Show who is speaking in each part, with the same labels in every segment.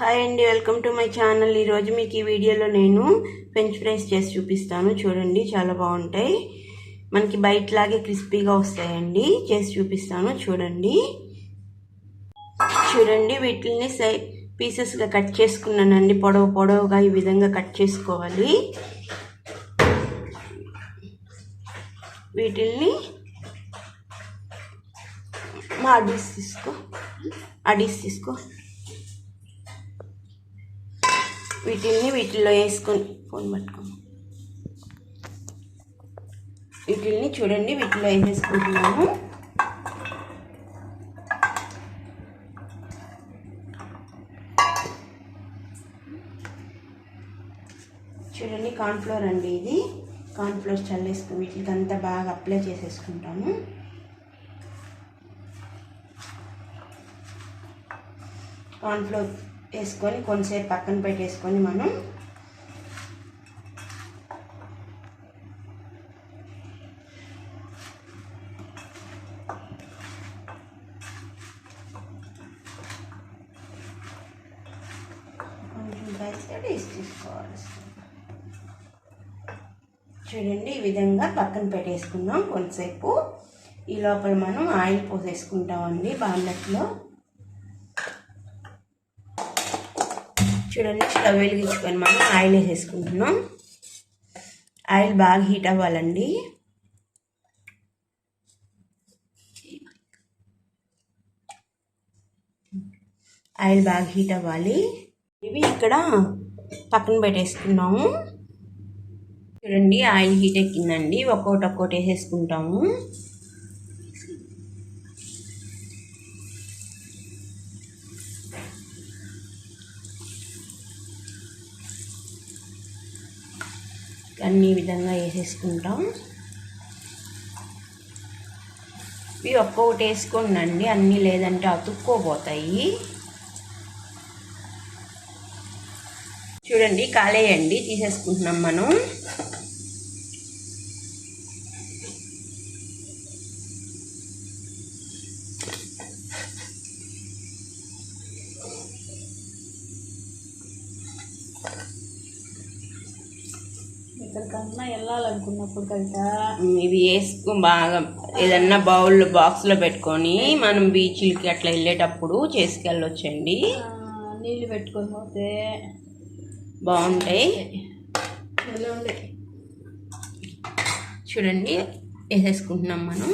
Speaker 1: Hi అండి welcome to my channel. ఈరోజు మీకు ఈ వీడియోలో నేను ఫ్రెంచ్ ఫ్రైస్ చేసి చూపిస్తాను. చూడండి చాలా బాగుంటాయి. మనకి బయటలాగే క్రిస్పీగా వస్తాయండి. చేసి చూపిస్తాను చూడండి. చూడండి వీటిని సై పీసెస్గా కట్ చేసుకున్నానండి. పొడవు పొడవుగా ఈ విధంగా కట్ చేసుకోవాలి. వీటిల్ని మా అడిస్ తీసుకో. అడిస్ తీసుకో. వీటిల్ని వీటిల్లో వేసుకొని ఫోన్ పట్టుకో వీటిల్ని చూడండి వీటిలో వేసేసుకుంటున్నాము చూడండి కార్న్ఫ్లోర్ అండి ఇది. కార్న్ఫ్లోర్ చల్లేసుకుని వీటికి అంతా బాగా అప్లై చేసేసుకుంటాము. కార్న్ఫ్లోర్ వేసుకొని కొంతసేపు పక్కన పెట్టేసుకొని మనం కొంచెం తీసుకోవాలి చూడండి ఈ విధంగా పక్కన పెట్టేసుకుందాం కొంతసేపు. ఈ లోపల మనం ఆయిల్ పోసేసుకుంటామండి బాండట్లో. చూడండి స్టవ్ వెలిగించుకొని మనం ఆయిల్ వేసేసుకుంటున్నాం. ఆయిల్ బాగా హీట్ అవ్వాలండి. ఆయిల్ బాగా హీట్ అవ్వాలి. ఇవి ఇక్కడ పక్కన పెట్టేసుకున్నాము. చూడండి ఆయిల్ హీట్ ఎక్కిందండి. ఒక్కొక్కటి ఒక్కోటి వేసేసుకుంటాము. అన్ని విధంగా వేసేసుకుంటాం. ఇవి ఒక్కొక్కటి వేసుకోండి అన్నీ లేదంటే అతుక్కోపోతాయి చూడండి కాలేయండి తీసేసుకుంటున్నాం మనం.
Speaker 2: ఎక్కడికన్నా వెళ్ళాలనుకున్నప్పుడు కవిత
Speaker 1: ఇవి వేసుకు బాగా ఏదన్నా బౌల్ బాక్స్లో పెట్టుకొని మనం బీచ్లకి అట్లా వెళ్ళేటప్పుడు చేసుకెళ్ళొచ్చండి.
Speaker 2: నీళ్ళు పెట్టుకొని పోతే
Speaker 1: బాగుంటాయి. చూడండి వేసేసుకుంటున్నాం మనం.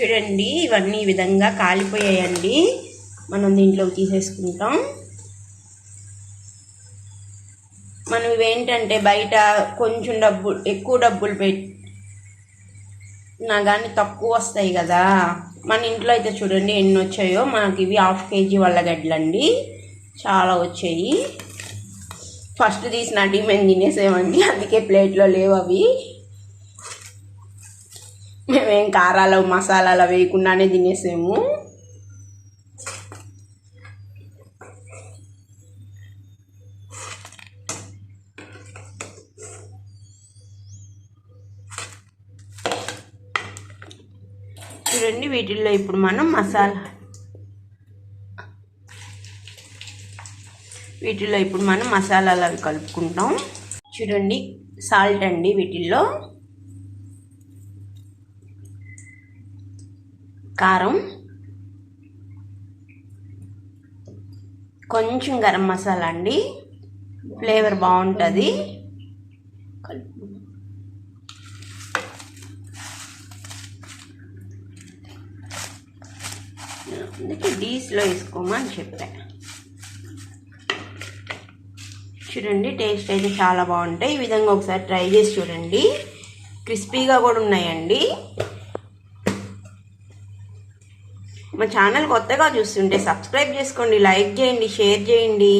Speaker 1: చూడండి ఇవన్నీ ఈ విధంగా కాలిపోయాయండి. మనం దీంట్లోకి తీసేసుకుంటాం. మనం ఇవేంటంటే బయట కొంచెం డబ్బు ఎక్కువ డబ్బులు పెట్టి నా కానీ తక్కువ వస్తాయి కదా. మన ఇంట్లో అయితే చూడండి ఎన్ని వచ్చాయో. మనకి ఇవి హాఫ్ కేజీ వల్లగడ్డలండి చాలా వచ్చాయి. ఫస్ట్ తీసిన టీ మేము తినేసేమండి అందుకే ప్లేట్లో లేవు అవి. మేమేం కారాలు మసాలాలు వేయకుండానే తినేసాము. చూడండి వీటిల్లో ఇప్పుడు మనం మసాలా. వీటిల్లో ఇప్పుడు మనం మసాలాలు అవి కలుపుకుంటాం. చూడండి సాల్ట్ అండి వీటిల్లో. కారం కొంచెం గరం మసాలా అండి. ఫ్లేవర్ బాగుంటుంది. అందుకే డీస్లో వేసుకోమని చెప్పా. చూడండి టేస్ట్ అయితే చాలా బాగుంటాయి. ఈ విధంగా ఒకసారి ట్రై చేసి చూడండి. క్రిస్పీగా కూడా ఉన్నాయండి. మా ఛానల్ కొత్తగా చూస్తుంటే సబ్స్క్రైబ్ చేసుకోండి లైక్ చేయండి షేర్ చేయండి.